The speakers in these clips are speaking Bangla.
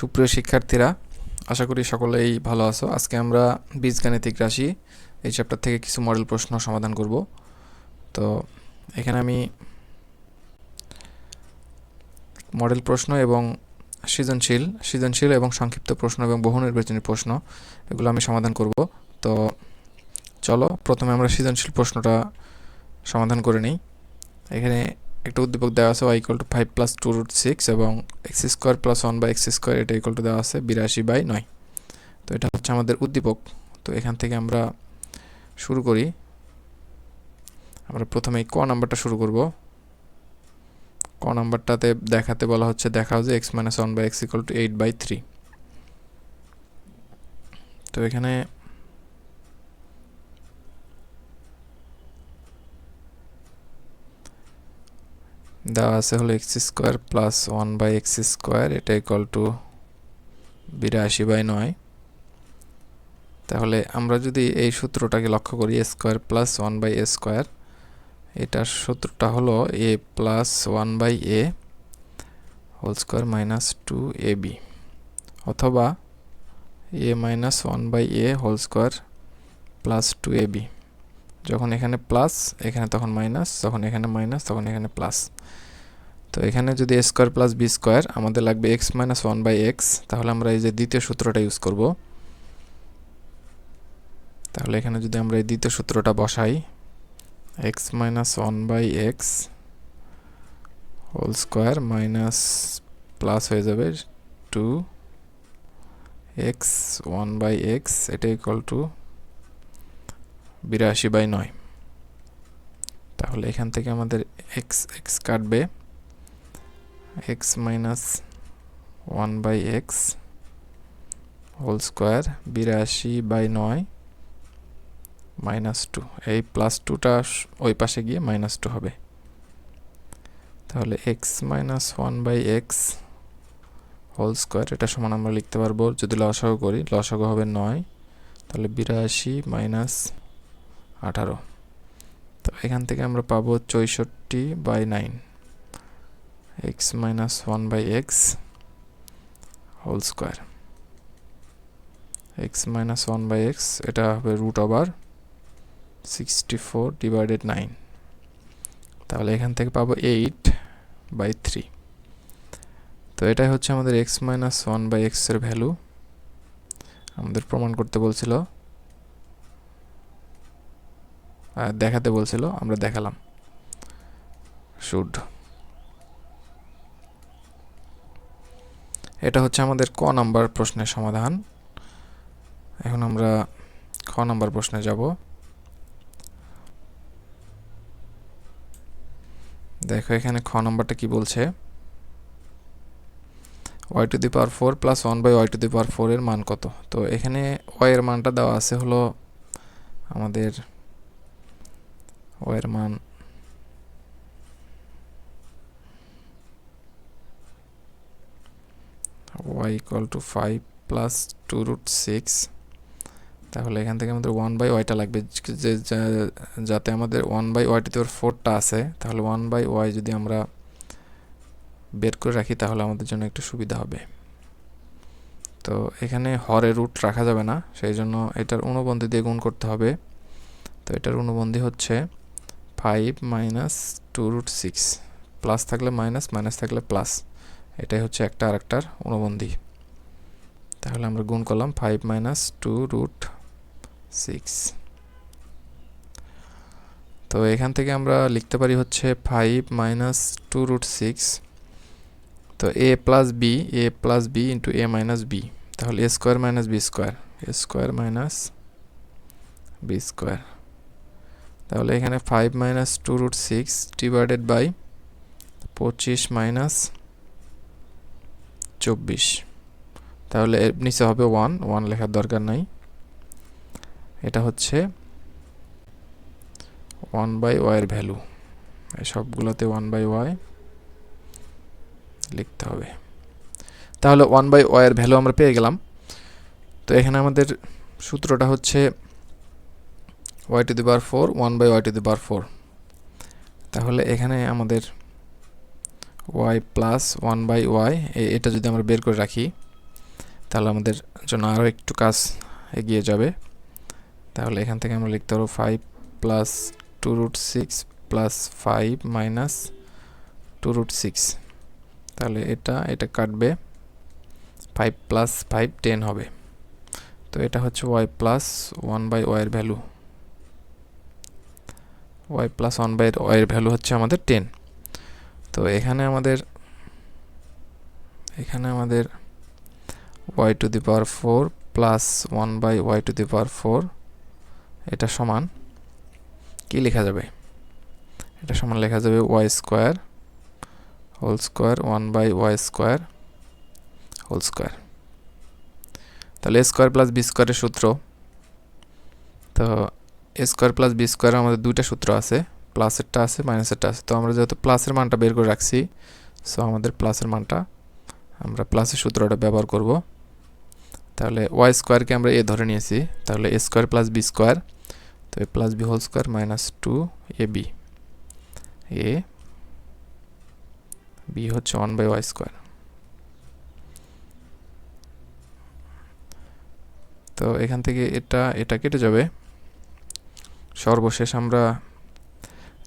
সুপ্রিয় শিক্ষার্থীরা, আশা করি সকলেই ভালো আছো। আজকে আমরা বীজগাণিতিক রাশি এই চ্যাপ্টার থেকে কিছু মডেল প্রশ্ন সমাধান করব। তো এখানে আমি মডেল প্রশ্ন এবং সৃজনশীল সৃজনশীল এবং সংক্ষিপ্ত প্রশ্ন এবং বহু নির্বাচনী প্রশ্ন এগুলো আমি সমাধান করব। তো চলো, প্রথমে আমরা সৃজনশীল প্রশ্নটা সমাধান করে নিই। এখানে একটা উদ্দীপক দেওয়া আছে Y equal to five plus two root six এবং X square plus one by X square এটা ইকুয়াল টু দেওয়া আছে বিরাশি বাই নয়। তো এটা হচ্ছে আমাদের উদ্দীপক। তো এখান থেকে আমরা শুরু করি। আমরা প্রথমে ক নাম্বারটা শুরু করব। ক নাম্বারটাতে দেখাতে বলা হচ্ছে দেখাও যে X minus one by X equal to eight by three তো এখানে দেওয়া আছে হলো X square plus one by X square এটা ইকুয়াল টু বিরাশি বাই নয়। তাহলে আমরা যদি এই সূত্রটাকে লক্ষ্য করি A square plus one by A square এটার সূত্রটা হলো A plus one by A whole square minus two A B অথবা A minus one by A whole square plus two A B যখন এখানে প্লাস এখানে তখন মাইনাস যখন এখানে মাইনাস তখন এখানে প্লাস তো এখানে যদি A square plus B square আমাদের লাগবে X minus one by X তাহলে আমরা এই যে দ্বিতীয় সূত্রটা ইউজ করব। তাহলে এখানে যদি আমরা এই দ্বিতীয় সূত্রটা বসাই X minus one by X whole square minus plus হয়ে যাবে two X one by X এটা ইকুয়াল টু বিরাশি বাই নয়। তাহলে এখান থেকে আমাদের এক্স এক্স কাটবে। X minus one by X whole square বিরাশি বাই নয় মাইনাস টু এই প্লাস টুটা ওই পাশে গিয়ে মাইনাস টু হবে। তাহলে X minus one by X whole square এটা সমান আমরা লিখতে পারব। যদি লসাগু করি, লসাগু হবে নয়। তাহলে বিরাশি মাইনাস আঠারো। তো এখান থেকে আমরা পাবো চৌষট্টি by nine. X minus one by X whole square. X minus one by X, এটা হবে root over sixty four divided nine. তাহলে এখান থেকে পাবো এইট বাই থ্রি। তো এটাই হচ্ছে আমাদের এক্স মাইনাস ওয়ান বাই এক্সের ভ্যালু। আমাদের প্রমাণ করতে বলছিল দেখাতে বলছিল, আমরা দেখালাম। শুড। এটা হচ্ছে আমাদের ক নাম্বার প্রশ্নের সমাধান। এখন আমরা খ নাম্বার প্রশ্নে যাব। দেখো, এখানে খ নাম্বারটা কি বলছে? Y to the power four plus one by Y to the power four এর মান কত? তো এখানে ওয়াই এর মানটা দেওয়া আছে হলো আমাদের ওয়ের মান Y equal to five plus two root six তাহলে এখান থেকে আমাদের ওয়ান বাই ওয়াইটা লাগবে। যে যাতে আমাদের ওয়ান বাই ওয়াইটিতে ওর ফোরটা আছে, তাহলে ওয়ান বাই ওয়াই যদি আমরা বের করে রাখি, তাহলে আমাদের জন্য একটু সুবিধা হবে। তো এখানে হরে রুট রাখা যাবে না, সেই জন্য এটার অনুবন্ধী দিয়ে গুণ করতে হবে। তো এটার অনুবন্ধী হচ্ছে five minus two root six plus থাকলে মাইনাস মাইনাস থাকলে প্লাস এটাই হচ্ছে একটা আরেকটার অনুবন্ধী। তাহলে আমরা গুণ করলাম five minus two root six তো এখান থেকে আমরা লিখতে পারি হচ্ছে five minus two root six তো A plus B A plus B into A minus B তাহলে A square minus B square A square minus B square তাহলে এখানে five minus two root six divided by পঁচিশ মাইনাস চব্বিশ। তাহলে নিচে হবে ওয়ান ওয়ান লেখার দরকার নাই। এটা হচ্ছে ওয়ান বাই ওয়াইয়ের ভ্যালু সবগুলোতে ওয়ান বাই ওয়াই লিখতে হবে। তাহলে ওয়ান বাই ওয়াইয়ের ভ্যালু আমরা পেয়ে গেলাম। তো এখানে আমাদের সূত্রটা হচ্ছে Y to the bar four one by Y to the bar four তাহলে এখানে আমাদের Y plus one by Y এটা যদি আমরা বের করে রাখি, তাহলে আমাদের জন্য আরও একটু কাজ এগিয়ে যাবে। তাহলে এখান থেকে আমরা লিখতে পারব five plus two root six plus five minus two root six তাহলে এটা এটা কাটবে ফাইভ প্লাস ফাইভ টেন হবে। তো এটা হচ্ছে ওয়াই প্লাস ওয়ান বাই ওয়াইয়ের value Y plus one by ওয়াইয়ের ভ্যালু হচ্ছে আমাদের টেন তো এখানে আমাদের এখানে আমাদের Y to the power four plus one by Y to the power four এটা সমান কি লেখা যাবে? এটা সমান লেখা যাবে Y square whole square one by Y square whole square তাহলে স্কোয়ার প্লাস বি স্কোয়ারের সূত্র। তো স্কোয়ার প্লাস বি স্কোয়ার আমাদের দুইটা সূত্র আছে, প্লাসেরটা আছে, মাইনাসেরটা আছে। তো আমরা যেহেতু প্লাসের মানটা বের করে রাখছি সো আমাদের প্লাসের মানটা আমরা প্লাসের সূত্রটা ব্যবহার করব। তাহলে ওয়াই স্কোয়ারকে আমরা এ ধরে নিয়েছি, তাহলে A square plus B square, তো A plus B whole square minus two A B A B হচ্ছে ওয়ান বাই ওয়াই স্কোয়ার তো এখান থেকে এটা এটা কেটে যাবে। সর্বশেষ আমরা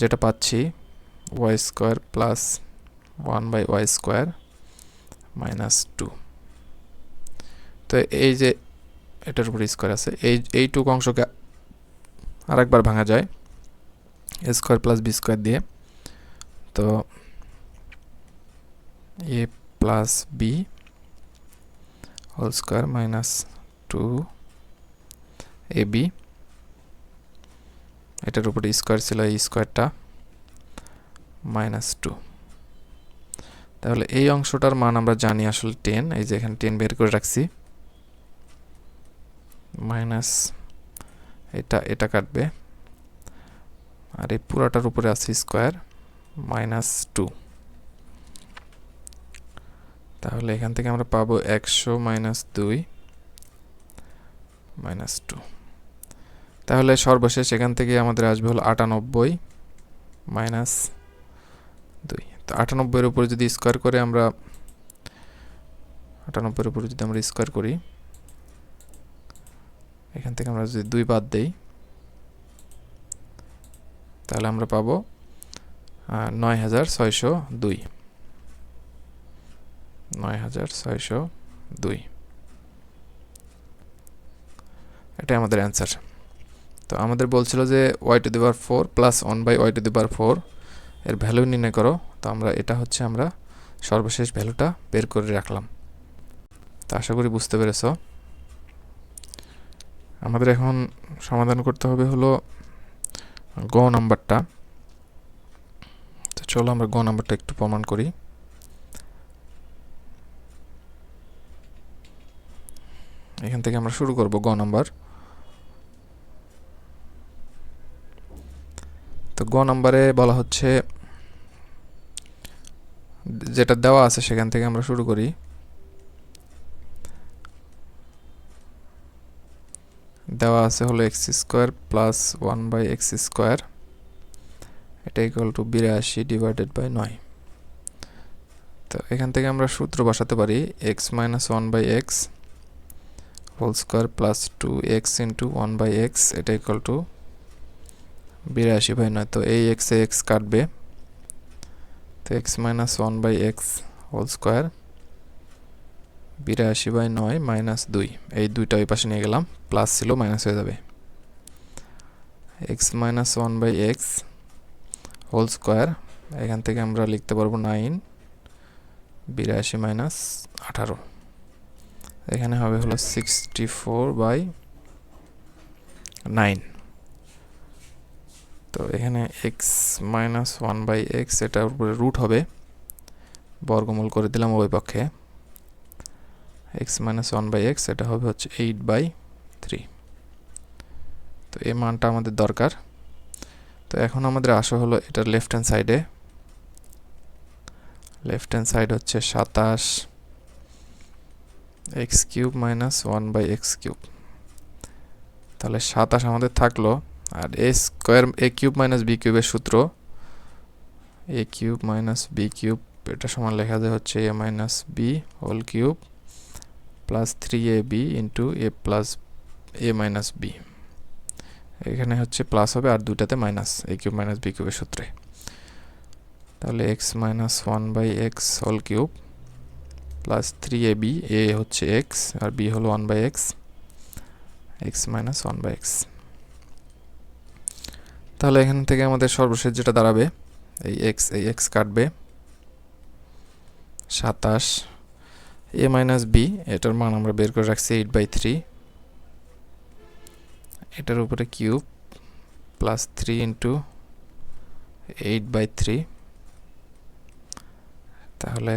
যেটা পাচ্ছি Y square plus one by Y square minus two তো এই যে এটার উপর স্কোয়ার আছে, এই, এইটুক অংশকে আরেকবার ভাঙা যায় A square plus B square দিয়ে। তো A plus B whole square minus two A B এটার উপরে স্কোয়ার ছিল এই স্কোয়ারটা মাইনাস টু তাহলে এই অংশটার মান আমরা জানি আসলে টেন এই যে এখানে টেন বের করে রাখছি। মাইনাস এটা এটা কাটবে। আর এই পুরাটার উপরে আছে স্কোয়ার মাইনাস টু তাহলে এখান থেকে আমরা পাবো একশো মাইনাস দুই মাইনাস টু তাহলে সর্বশেষ এখান থেকে আমাদের আসবে হলো আটানব্বই মাইনাস দুই। তো আটানব্বইয়ের উপরে যদি স্কোয়ার করে আমরা, আটানব্বইয়ের উপরে যদি আমরা স্কোয়ার করি, এখান থেকে আমরা যদি দুই বাদ দেই, তাহলে আমরা পাবো নয় হাজার ছয়শো দুই। নয় হাজার ছয়শো দুই। এটাই আমাদের অ্যান্সার তো আমাদের বলছিল যে Y to the power four plus one by Y to the power four এর ভ্যালু নির্ণয় করো। তো আমরা, এটা হচ্ছে আমরা সর্বশেষ ভ্যালুটা বের করে রাখলাম। তো আশা করি বুঝতে পেরেছ। আমাদের এখন সমাধান করতে হবে হলো গ নাম্বারটা। তো চলো আমরা গ নাম্বারটা একটু প্রমাণ করি। এখান থেকে আমরা শুরু করব গ নাম্বার। তো গ নাম্বারে বলা হচ্ছে, যেটা দেওয়া আছে সেখান থেকে আমরা শুরু করি। দেওয়া আছে হলো X square plus one by X square, এটা ইকুয়াল টু বিরাশি ডিভাইডেড বাই নয়। তো এখান থেকে আমরা সূত্র বসাতে পারি, X minus one by X whole square plus two X into one by X, এটা ইকুয়াল টু বিরাশি বাই নয় তো এই এক্সে এক্স কাটবে। তো X minus one by X whole square বিরাশি বাই নয় মাইনাস দুই, এই দুইটা ওই পাশে নিয়ে গেলাম প্লাস ছিল মাইনাস হয়ে যাবে। X minus one by X whole square এখান থেকে আমরা লিখতে পারব নাইন বিরাশি মাইনাস আঠারো। এখানে হবে হলো সিক্সটি ফোর বাই নাইন তো এখানে X minus one by X এটার উপরে রুট হবে। বর্গমূল করে দিলাম ওই পক্ষে। X minus one by X এটা হবে হচ্ছে এইট বাই থ্রি তো এই মানটা আমাদের দরকার। তো এখন আমাদের আসা হলো এটার লেফট হ্যান্ড সাইডে লেফট হ্যান্ড সাইড হচ্ছে সাতাশ X cube minus one by X cube তাহলে সাতাশ আমাদের থাকল। আর A square, A cube minus B কিউবের সূত্র, A cube minus B cube, এটা সমান লেখা যায় হচ্ছে A minus B whole cube plus three A B into A plus A minus B. এখানে হচ্ছে প্লাস হবে আর দুটাতে minus, A cube minus B কিউবের সূত্রে। তাহলে X minus one by X whole cube plus three A B, A হচ্ছে এক্স, আর বি হলো one by X X minus one by X. তাহলে এখান থেকে আমাদের সর্বশেষ যেটা দাঁড়াবে, এই এক্স এই এক্স কাটবে, সাতাশ এ মাইনাস বি এটার মান আমরা বের করে রাখছি এইট বাই থ্রি এটার উপরে cube plus three into eight by three তাহলে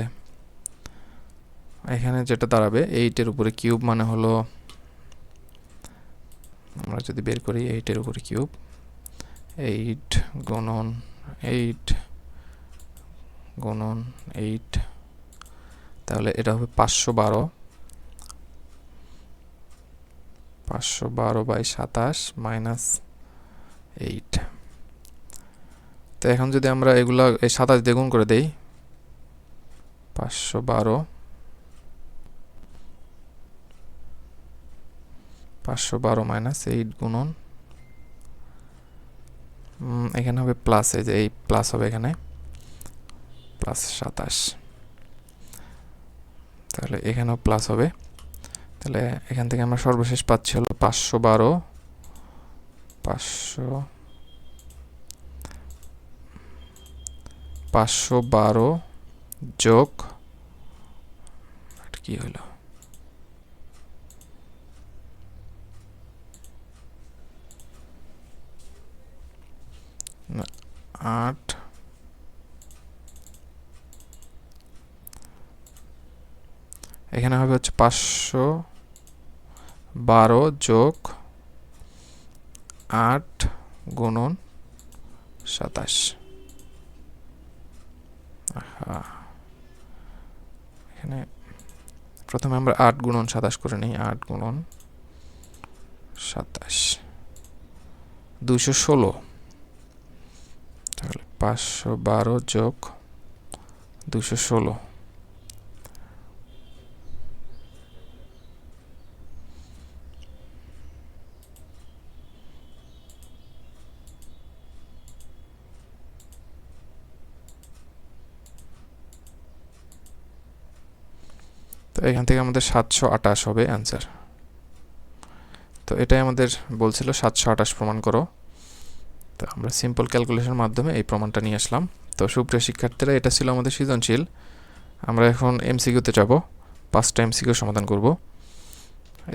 এখানে যেটা দাঁড়াবে এইটের উপরে কিউব মানে হলো, আমরা যদি বের করি এইটের উপরে কিউব এইট গুণন এইট গুণন এইট তাহলে এটা হবে পাঁচশো বারো। পাঁচশো বারো বাই সাতাশ মাইনাস এইট তো এখন যদি আমরা এগুলো এই সাতাশ দিয়ে গুণ করে দেই, পাঁচশো বারো। পাঁচশো বারো মাইনাস এইট গুণন এখানে হবে প্লাস এই যে এই প্লাস হবে এখানে। প্লাস সাতাশ। তাহলে এখানেও প্লাস হবে। তাহলে এখান থেকে আমরা সর্বশেষ পাচ্ছি হলো পাঁচশো বারো। পাঁচশো পাঁচশো বারো যোগ কি হলো? আট। এখানে হবে হচ্ছে পাঁচশো বারো যোগ আট গুণন সাতাশ। এখানে প্রথমে আমরা আট গুণন সাতাশ করে নিই, আট গুণন সাতাশ। দুশো ষোলো। তাহলে পাঁচশো বারো যোগ দুশো ষোলো। তো এখান থেকে আমাদের সাতশো আটাশ হবে অ্যান্সার। তো এটাই আমাদের বলছিল, সাতশো আটাশ প্রমাণ করো। তো আমরা সিম্পল ক্যালকুলেশনের মাধ্যমে এই প্রমাণটা নিয়ে আসলাম। তো সুপ্রিয় শিক্ষার্থীরা, এটা ছিল আমাদের সৃজনশীল। আমরা এখন এমসিকিউতে যাব। পাঁচটা এমসিকিউ সমাধান করব।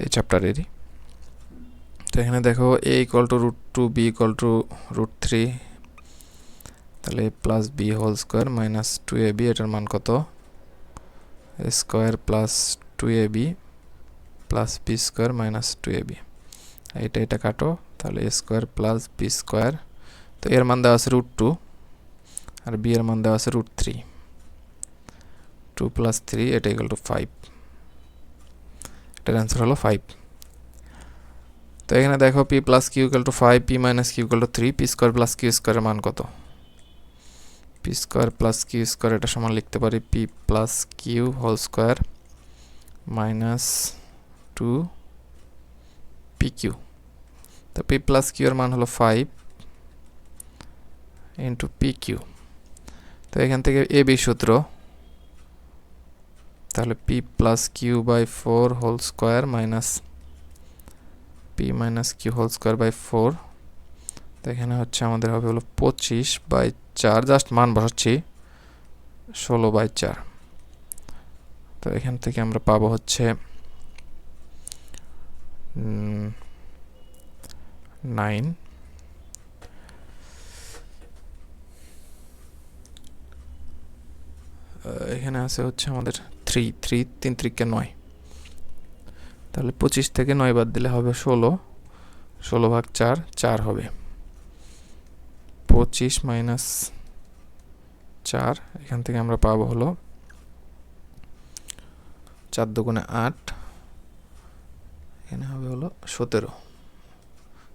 এই চ্যাপ্টারেরই তো এখানে দেখো A equal to root two B equal to root three তাহলে plus B whole square minus two A B এটার মান কত? Square plus two A B plus B square minus two A B এটা এটা কাটো। তাহলে স্কোয়ার প্লাস বি স্কোয়ার তো এর মান দেওয়া আছে রুট টু আর বি এর মান দেওয়া আছে root three two plus three এটা ইকুয়াল টু ফাইভ এটার অ্যান্সার হলো ফাইভ তো এখানে দেখো P plus Q equal to five P minus Q equal to three P square plus Q স্কোয়ারের মান কত? P square plus Q square এটা সমান লিখতে পারি P plus Q whole square minus two P Q তো পি প্লাস কিউ এর মান হলো ফাইভ ইন্টু পি কিউ তো এখান থেকে এ বি সূত্র, তাহলে P plus Q by four whole square minus P minus Q whole square by four তো এখানে হচ্ছে আমাদের হবে হলো পঁচিশ বাই চার জাস্ট মান বসাচ্ছি, ষোলো বাই চার। তো এখান থেকে আমরা পাবো হচ্ছে নাইন এখানে আছে হচ্ছে আমাদের থ্রি থ্রি, তিন ত্রিকে নয়। তাহলে পঁচিশ থেকে নয় বাদ দিলে হবে ষোলো। ষোলো ভাগ চার চার হবে। পঁচিশ মাইনাস চার, এখান থেকে আমরা পাবো হলো চার দুগুণে আট। এখানে হবে হলো সতেরো।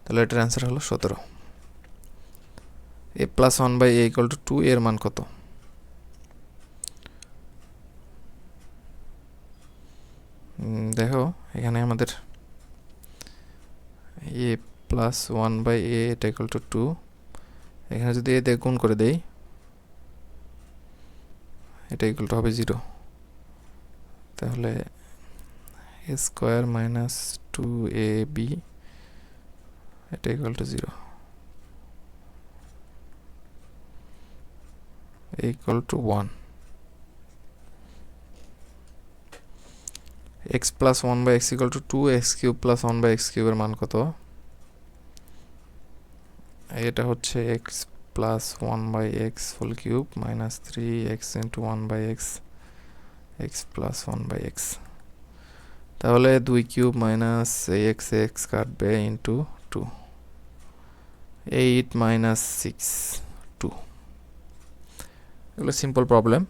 তাহলে এটার অ্যান্সার হলো সতেরো। A plus one by A equal to two এর মান কত? দেখো, এখানে আমাদের A plus one by A এটা ইকুয়াল টু টু এখানে যদি এ দিয়ে গুণ করে দেই, এটা ইকুয়াল টু হবে জিরো তাহলে A square minus two A B এটা equal to zero equal to one X plus one by X equal to two X cube plus one by X কিউবের মান কত? এটা হচ্ছে X plus one by X full cube minus three X into one by X X plus one by X তাহলে দুই কিউব মাইনাস এক্স এক্স কাটবে into two eight minus six two এগুলো সিম্পল প্রবলেম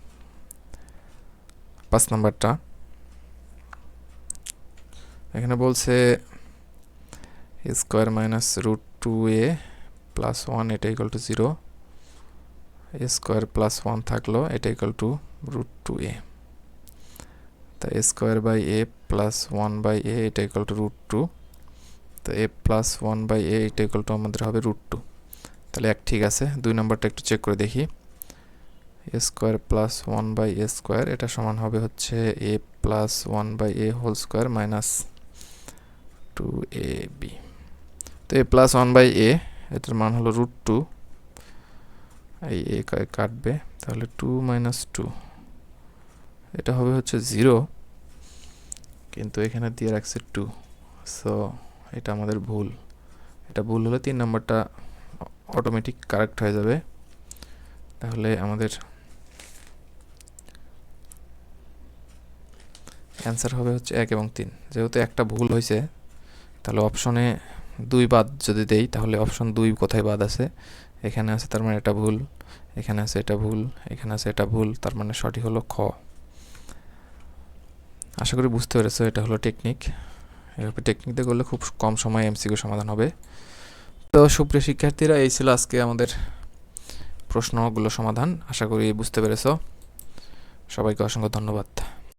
পাঁচ নাম্বারটা। এখানে বলছে square minus root two a plus one এটা equal to zero a square plus one থাকল, এটা equal to root two a তা a square by a plus one by a এটা ইকাল টু রুট টু তো a plus one by a এটা ইকাল টু আমাদের হবে রুট টু তাহলে এক ঠিক আছে, দুই নম্বরটা একটু চেক করে দেখি। A square plus one by a square এটা সমান হবে হচ্ছে a plus one by a whole square minus two a b তো a plus one by a এটার মান হলো রুট টু এই এ কাটবে, তাহলে টু মাইনাস টু এটা হবে হচ্ছে জিরো কিন্তু এখানে দিয়ে রাখছে টু সো এটা আমাদের ভুল। এটা ভুল হলে তিন নম্বরটা অটোমেটিক কারেক্ট হয়ে যাবে। তাহলে আমাদের অ্যান্সার হবে হচ্ছে এক এবং তিন। যেহেতু একটা ভুল হয়েছে তাহলে অপশনে দুই বাদ যদি দেই, তাহলে অপশন দুই কোথায় বাদ আছে? এখানে আছে তার মানে এটা ভুল, এখানে আছে এটা ভুল, এখানে আছে এটা ভুল, তার মানে সঠিক হলো খ। আশা করি বুঝতে পেরেছ, এটা হলো টেকনিক এভাবে টেকনিক দিয়ে করলে খুব কম সময়ে এমসিকিউ সমাধান হবে। তো সুপ্রিয় শিক্ষার্থীরা, এই ছিল আজকে আমাদের প্রশ্নগুলো সমাধান। আশা করি বুঝতে পেরেছ। সবাইকে অসংখ্য ধন্যবাদ।